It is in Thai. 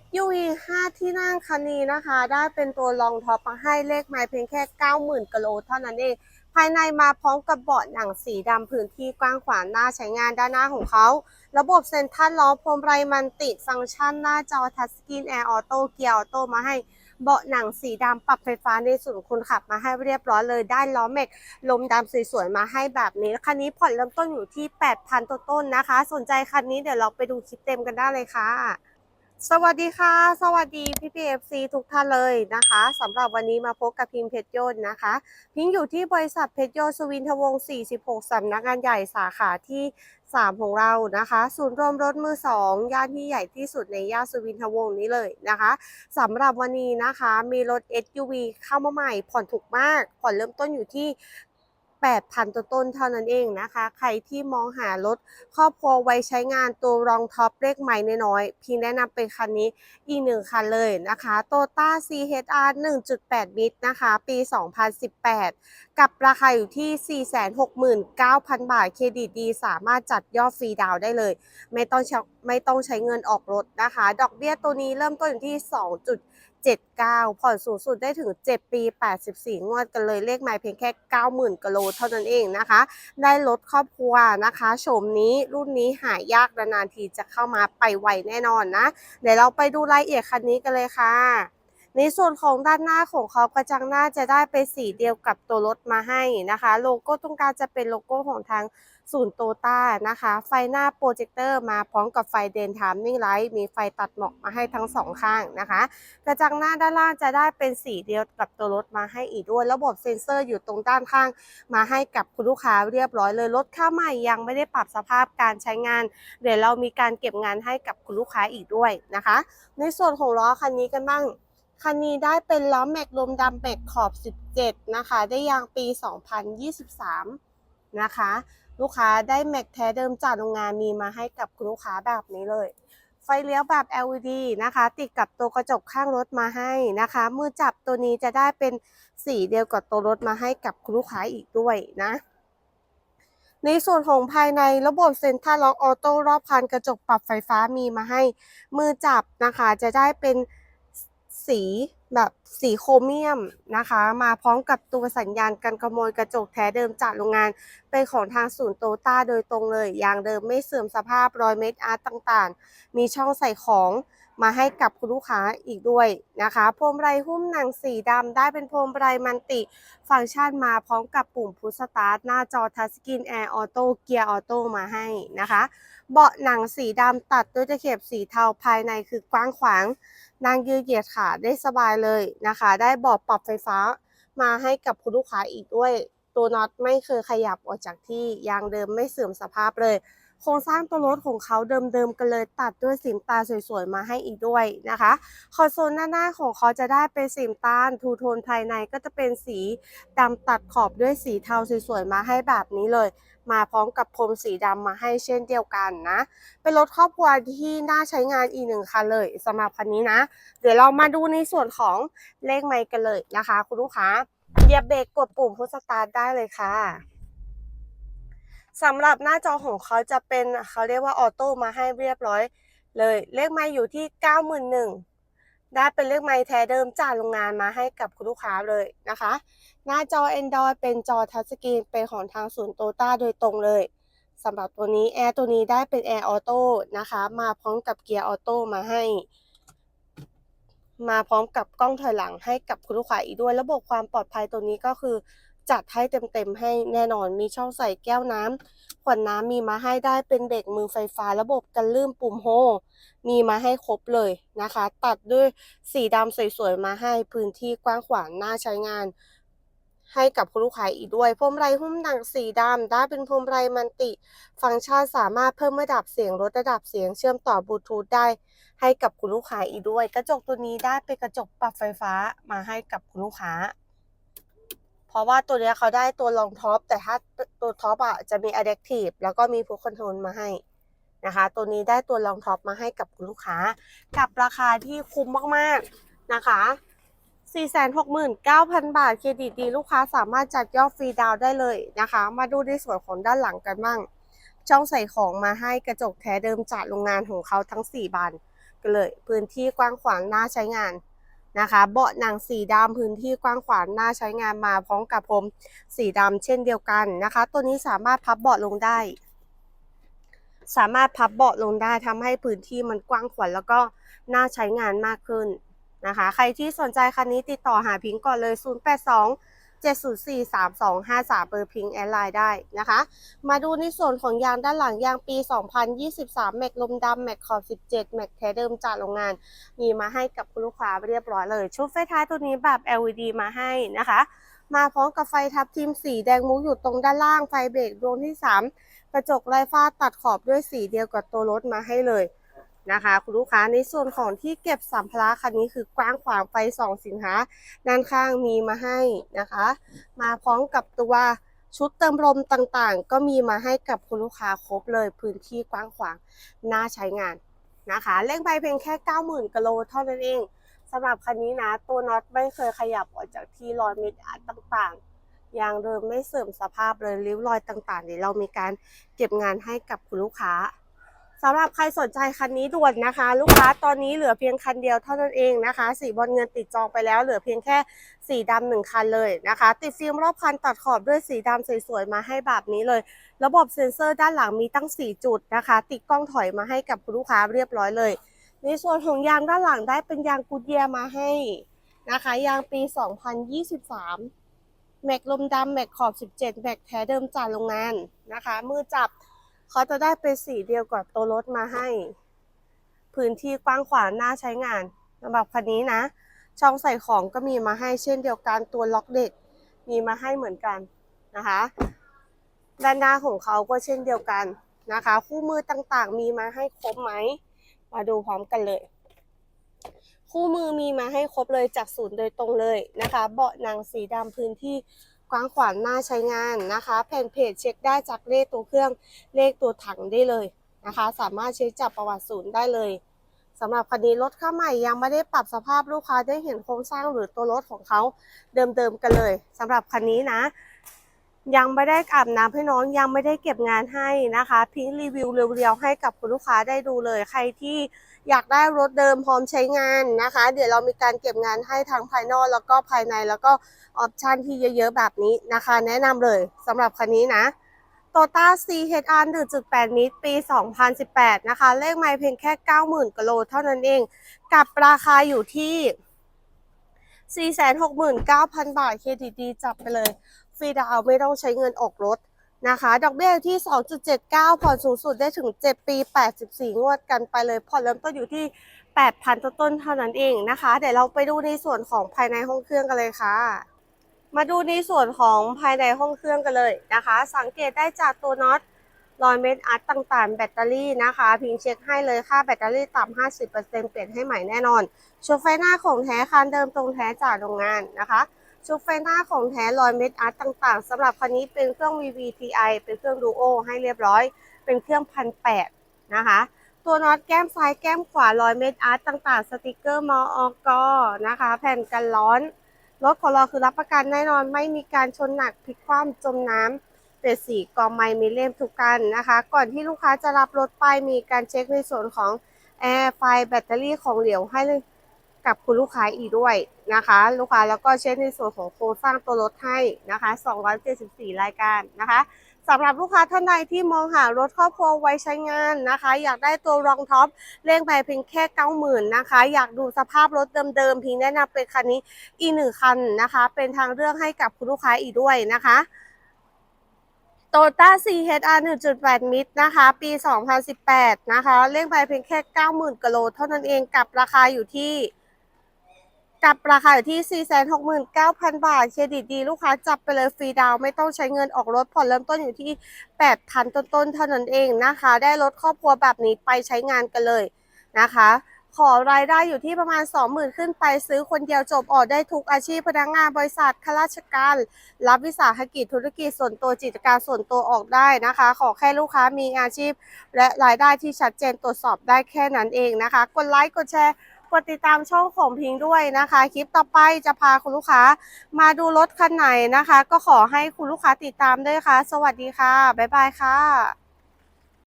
SUV 5 ที่นั่งคันนี้นะคะ ได้เป็นตัวรองท็อปมาให้เลขไม้เพียงแค่ 90,000กิโลเท่านั้นเอง ภายในมาพร้อมกับเบาะหนังสีดำพื้นที่กว้างขวางน่าใช้งานด้านหน้าของเขา ระบบเซ็นทรัลล้อพรมไรมันติฟังก์ชันหน้าจอทัชสกรีนแอร์ออโต้เกียร์ออโต้มาให้เบาะหนังสีดำปรับไฟฟ้าในส่วนคนขับมาให้เรียบร้อยเลยได้ล้อแม็กลมดำสวยๆมาให้แบบนี้คันนี้ผ่อนเริ่มต้นอยู่ที่ 8,000ต้นๆนะคะ สนใจคันนี้เดี๋ยวเราไปดูคลิปเต็มกันได้เลยค่ะ สวัสดีค่ะ สวัสดีพี่พีเอฟซีทุกท่านเลยนะคะสำหรับวันนี้มาพบกับพิมเพชรยนต์นะคะ พิงอยู่ที่บริษัทเพชรโยสวินทวงศ์46สำนักงานใหญ่สาขาที่ 3 ของเรานะคะ ศูนย์รวมรถมือ 2 ย่านที่ใหญ่ที่สุดในย่านสุวินทวงศ์นี้เลยนะคะสำหรับวันนี้นะคะมีรถ SUV เข้ามาใหม่ผ่อนถูกมาก ผ่อนเริ่มต้นอยู่ที่ 8,000ตัวต้นเท่านั้นเองนะคะ ใครที่มองหารถครอบครัวไว้ใช้งานตัวรองท็อปเลขใหม่น้อยๆพิงแนะนำเป็นคันนี้อีกหนึ่งคันเลยนะคะโตต้า CHR 1.8 มิตรนะคะ ปี 2018 กับราคาอยู่ที่ 469,000 บาทเครดิตดี สามารถจัดยอดฟรีดาวได้เลย ไม่ต้องใช้ไม่ต้องใช้เงินออกรถนะคะ ดอกเบี้ยตัวนี้เริ่มต้นอยู่ที่ 2. 79 ผ่อนสูงสุดได้ถึง 7 ปี 84 งวดกันเลยเลขหมายเพียงแค่ 90,000กิโลเท่านั้นเองนะคะ ได้รถครอบครัวนะคะโฉมนี้รุ่นนี้หายากนานๆทีจะเข้ามาไปไวแน่นอนนะ เดี๋ยวเราไปดูรายละเอียดคันนี้กันเลยค่ะ ในส่วนของด้านหน้าของเขากระจังหน้าจะได้เป็นสีเดียวกับตัวรถมาให้นะคะ โลโก้ตรงกลางจะเป็นโลโก้ของทางศูนย์โตต้านะคะ ไฟหน้าโปรเจคเตอร์มาพร้อมกับไฟเดนทามมิ่งไลท์มีไฟตัดหมอกมาให้ทั้งสองข้างนะคะ กระจังหน้าด้านล่างจะได้เป็นสีเดียวกับตัวรถมาให้อีกด้วย ระบบเซ็นเซอร์อยู่ตรงด้านข้าง มาให้กับคุณลูกค้าเรียบร้อยเลยรถข้าใหม่ยังไม่ได้ปรับสภาพการใช้งาน เดี๋ยวเรามีการเก็บงานให้กับคุณลูกค้าอีกด้วยนะคะ ในส่วนของล้อคันนี้กันบ้าง คันนี้ได้เป็นล้อแม็กลมดำแม็กขอบ 17 นะคะ ได้ยางปี 2023 นะคะ ลูกค้าได้แม็กแท้เดิมจากโรงงานมีมาให้กับคุณลูกค้าแบบนี้เลย ไฟเลี้ยวแบบ LED นะคะ ติดกับตัวกระจกข้างรถมาให้นะคะ มือจับตัวนี้จะได้เป็นสีเดียวกับตัวรถมาให้กับคุณลูกค้าอีกด้วยนะในส่วนของภายในระบบเซ็นทรัลล็อกออโต้รอบคันกระจกปรับไฟฟ้ามีมาให้ มือจับนะคะ จะได้เป็น สีแบบสีโครเมียมนะคะ มาพร้อมกับตัวสัญญาณการขโมยกระจกแท้เดิมจากโรงงาน เป็นของทางศูนย์โตต้าโดยตรงเลย ยางเดิมไม่เสื่อมสภาพรอยเม็ดอาร์ตต่างๆ มีช่องใส่ของมาให้กับคุณลูกค้าอีกด้วยนะคะพวงมาลัยหุ้มหนังสีดำได้เป็นพวงมาลัยมันติ ฟังก์ชันมาพร้อมกับปุ่มพุชสตาร์ทหน้าจอทัชสกรีนแอร์ออโต้เกียร์ออโต้มาให้นะคะ เบาะหนังสีดำตัดด้วยตะเข็บสีเทาภายในคือกว้างขวาง นั่งยืดเหยียดขาได้สบายเลยนะคะ ได้เบาะปรับไฟฟ้ามาให้กับคุณลูกค้าอีกด้วย ตัวน็อตไม่เคยขยับออกจากที่ยางเดิมไม่เสื่อมสภาพเลย โครงสร้างตัวรถของเขาเดิมๆกันเลยตัดด้วยสีมตาสวยๆมาให้อีกด้วยนะคะคอนโซลหน้าหน้าของเขาจะได้เป็นสีมตาลทูโทนภายในก็จะเป็นสีดำตัดขอบด้วยสีเทาสวยๆมาให้แบบนี้เลย มาพร้อมกับพรมสีดำมาให้เช่นเดียวกันนะ เป็นรถครอบครัวที่น่าใช้งานอีกหนึ่งคันเลยสำหรับคันนี้นะ เดี๋ยวเรามาดูในส่วนของเลขไมค์กันเลยนะคะ คุณลูกค้าเหยียบเบรกกดปุ่มพุชสตาร์ทได้เลยค่ะสำหรับหน้าจอของเขาจะเป็นเขาเรียกว่าออโต้มาให้เรียบร้อยเลยเลขไมค์อยู่ที่ 91,000 ได้เป็นเลขไม้แท้เดิมจากโรงงานมาให้กับคุณลูกค้าเลยนะคะ หน้าจอ Android เป็นจอทัชสกรีนเป็นของทางศูนย์โตต้าโดยตรงเลยสำหรับตัวนี้แอร์ตัวนี้ได้เป็นแอร์ออโต้นะคะ มาพร้อมกับเกียร์ออโต้มาให้ มาพร้อมกับกล้องถอยหลังให้กับคุณลูกค้าอีกด้วย ระบบความปลอดภัยตัวนี้ก็คือ จัดให้เต็มๆให้แน่นอนมีช่องใส่แก้วน้ำขวดน้ำมีมาให้ได้เป็นเบรกมือไฟฟ้าระบบกันลื่นปุ่มโฮมีมาให้ครบเลยนะคะ ตัดด้วยสีดำสวยๆมาให้พื้นที่กว้างขวางน่าใช้งาน ให้กับคุณลูกค้าอีกด้วยพรมไรหุ้มหนังสีดำได้เป็นพรมไรมันติ ฟังก์ชันสามารถเพิ่มระดับเสียงลดระดับเสียงเชื่อมต่อบลูทูธได้ให้กับคุณลูกค้าอีกด้วย กระจกตัวนี้ได้เป็นกระจกปรับไฟฟ้ามาให้กับคุณลูกค้า ราะว่าตัวเนี้ยเขาได้ตัวรองท็อปแต่ถ้าตัวท็อปอะจะมี Adaptive แล้วก็มี Push Control มาให้นะคะ ตัวนี้ได้ตัวรองท็อปมาให้กับลูกค้า กับราคาที่คุ้มมากๆนะคะ 469,000 บาท เครดิตดีลูกค้าสามารถจัดยอดฟรีดาวได้เลยนะคะ มาดูในส่วนของด้านหลังกันบ้าง ช่องใส่ของมาให้กระจกแท้เดิมจากโรงงานของเขาทั้ง 4บานกันเลย พื้นที่กว้างขวางน่าใช้งาน นะคะ เบาะหนังสีดำพื้นที่กว้างขวางน่าใช้งานมาพร้อมกับพรมสีดำเช่นเดียวกันนะคะ ตัวนี้สามารถพับเบาะลงได้ สามารถพับเบาะลงได้ทำให้พื้นที่มันกว้างขวางแล้วก็น่าใช้งานมากขึ้นนะคะ ใครที่สนใจคันนี้ติดต่อหาพิงก่อนเลย 082 704 3253 เบอร์พิงแอดไลน์ได้นะคะ มาดูในส่วนของยางด้านหลังยางปี 2023 แม็กลมดำแม็กขอบ 17 แม็กแท้เดิมจากโรงงาน มีมาให้กับคุณลูกค้าเรียบร้อยเลย ชุดไฟท้ายตัวนี้แบบ LED มาให้นะคะ มาพร้อมกับไฟทับทิมสีแดงมุกอยู่ตรงด้านล่างไฟเบรกดวงที่ 3 กระจกไร้ฟ้าตัดขอบด้วยสีเดียวกับตัวรถมาให้เลย นะคะ คุณลูกค้าในส่วนของที่เก็บสัมภาระคันนี้คือกว้างขวางไฟสองสินค้าด้านข้างมีมาให้นะคะ มาพร้อมกับตัวชุดเติมลมต่างๆ ก็มีมาให้กับคุณลูกค้าครบเลยพื้นที่กว้างขวางน่าใช้งานนะคะเร่งไปเพียงแค่ 90,000กิโลเท่านั้นเองสำหรับคันนี้นะ ตัวน็อตไม่เคยขยับออกจากที่รอยเม็ดอัดต่างๆยางเดิมไม่เสื่อมสภาพเลยริ้วรอยต่างๆเดี๋ยวเรามีการเก็บงานให้กับคุณลูกค้า สำหรับใครสนใจคันนี้ด่วนนะคะ ลูกค้าตอนนี้เหลือเพียงคันเดียวเท่านั้นเองนะคะ สีบอลเงินติดจองไปแล้ว เหลือเพียงแค่สีดำหนึ่งคันเลยนะคะ ติดฟิล์มรอบคันตัดขอบด้วยสีดำสวยๆมาให้แบบนี้เลย ระบบเซ็นเซอร์ด้านหลังมีตั้ง 4 จุดนะคะ ติดกล้องถอยมาให้กับคุณลูกค้าเรียบร้อยเลย ในส่วนของยางด้านหลังได้เป็นยางกูดเยียมาให้นะคะยางปี 2023 แม็กลมดำแม็กขอบ 17 แม็กแท้เดิมจากโรงงานนะคะ มือจับ เขาจะได้เป็นสีเดียวกับตัวรถมาให้ พื้นที่กว้างขวางน่าใช้งานสำหรับคันนี้นะ ช่องใส่ของก็มีมาให้เช่นเดียวกันตัวล็อกเด็ก มีมาให้เหมือนกันนะคะ ด้านหน้าของเขาก็เช่นเดียวกันนะคะ คู่มือต่างๆ มีมาให้ครบไหม มาดูพร้อมกันเลย คู่มือมีมาให้ครบเลยจากศูนย์โดยตรงเลยนะคะ เบาะหนังสีดำพื้นที่ กว้างขวางน่าใช้งานนะคะ แผ่นเพจเช็คได้จากเลขตัวเครื่องเลขตัวถังได้เลยนะคะ สามารถเช็คจับประวัติศูนย์ได้เลยสำหรับคันนี้รถเข้าใหม่ยังไม่ได้ปรับสภาพลูกค้าได้เห็นโครงสร้างหรือตัวรถของเขาเดิมๆกันเลยสำหรับคันนี้นะ ยังไม่ได้อาบน้ำให้น้องยังไม่ได้เก็บงานให้นะคะพิงรีวิวเรียวๆให้กับคุณลูกค้าได้ดูเลย ใครที่อยากได้รถเดิมพร้อมใช้งานนะคะ เดี๋ยวเรามีการเก็บงานให้ทั้งภายนอกแล้วก็ภายในแล้วก็ออปชันที่เยอะๆแบบนี้นะคะ แนะนำเลยสำหรับคันนี้นะ t o y o t a CHR 1.8มิตรปี 2018 นะคะ เลขไม่เพียงแค่ 90,000กิโลเท่านั้นเอง กับราคาอยู่ที่ 469,000 บาท เครดิตดีจับไปเลย ฟรีดาวไม่ต้องใช้เงินออกรถนะคะ ดอกเบี้ยที่ 2.79 ผ่อนสูงสุดได้ถึง 7 ปี 84 งวดกันไปเลย ผ่อนเริ่มต้นอยู่ที่ 8,000 ต้นเท่านั้นเองนะคะ เดี๋ยวเราไปดูในส่วนของภายในห้องเครื่องกันเลยค่ะ มาดูในส่วนของภายในห้องเครื่องกันเลยนะคะ สังเกตได้จากตัวน็อตรอยเม็ดอัดต่างๆ แบตเตอรี่นะคะ พิงเช็คให้เลยค่าแบตเตอรี่ต่ำ 50%เปลี่ยนให้ใหม่แน่นอนชุดไฟหน้าของแท้คันเดิมตรงแท้จากโรงงานนะคะ ชุดไฟหน้าของแท้รอยเม็ดอาร์ตต่างๆสำหรับคันนี้เป็นเครื่อง VVTi เป็นเครื่องดูโอให้เรียบร้อย เป็นเครื่องพันแปดนะคะ ตัวน็อตแก้มซ้ายแก้มขวารอยเม็ดอาร์ตต่างๆ สติกเกอร์มออกนะคะ แผ่นกันร้อน รถของเราคือรับประกันแน่นอนไม่มีการชนหนักพลิกคว่ำจมน้ำเป็ดสีกองไม้มีเล่มทุกกันนะคะ ก่อนที่ลูกค้าจะรับรถไปมีการเช็คในส่วนของแอร์ไฟแบตเตอรี่ของเหลวให้ กับคุณลูกค้าอีกด้วยนะคะ ลูกค้าแล้วก็เช็คในส่วนของโครงสร้างตัวรถให้นะคะ 274 รายการนะคะสำหรับลูกค้าท่านใดที่มองหารถครอบครัวไว้ใช้งานนะคะ อยากได้ตัวรองท็อปเร่งไปเพียงแค่90,000นนะคะ อยากดูสภาพรถเดิมๆพิงแนะนำเป็นคันนี้อีกหนึ่งคันนะคะ เป็นทางเลือกให้กับคุณลูกค้าอีกด้วยนะคะโตต้า CHR 1.8 มิตรนะคะ ปี 2018 นะคะเร่งไปเพียงแค่ 90,000กิโลเท่านั้นเองกับราคาอยู่ที่ กับราคาอยู่ที่ 469,000 บาท เครดิตดีลูกค้าจับไปเลยฟรีดาวไม่ต้องใช้เงินออกรถผ่อนเริ่มต้นอยู่ที่ 8,000 ต้นๆเท่านั้นเองนะคะ ได้รถครอบครัวแบบนี้ไปใช้งานกันเลยนะคะ ขอรายได้อยู่ที่ประมาณ 20,000 ขึ้นไปซื้อคนเดียวจบออกได้ทุกอาชีพพนักงานบริษัทข้าราชการ รับวิสาหกิจธุรกิจส่วนตัวกิจการส่วนตัวออกได้นะคะ ขอแค่ลูกค้ามีอาชีพ และรายได้ที่ชัดเจนตรวจสอบได้แค่นั้นเองนะคะ กดไลค์กดแชร์ กดติดตามช่องของพิงด้วยนะคะ คลิปต่อไปจะพาคุณลูกค้ามาดูรถคันไหนนะคะ ก็ขอให้คุณลูกค้าติดตามด้วยค่ะ สวัสดีค่ะ บ๊ายบายค่ะ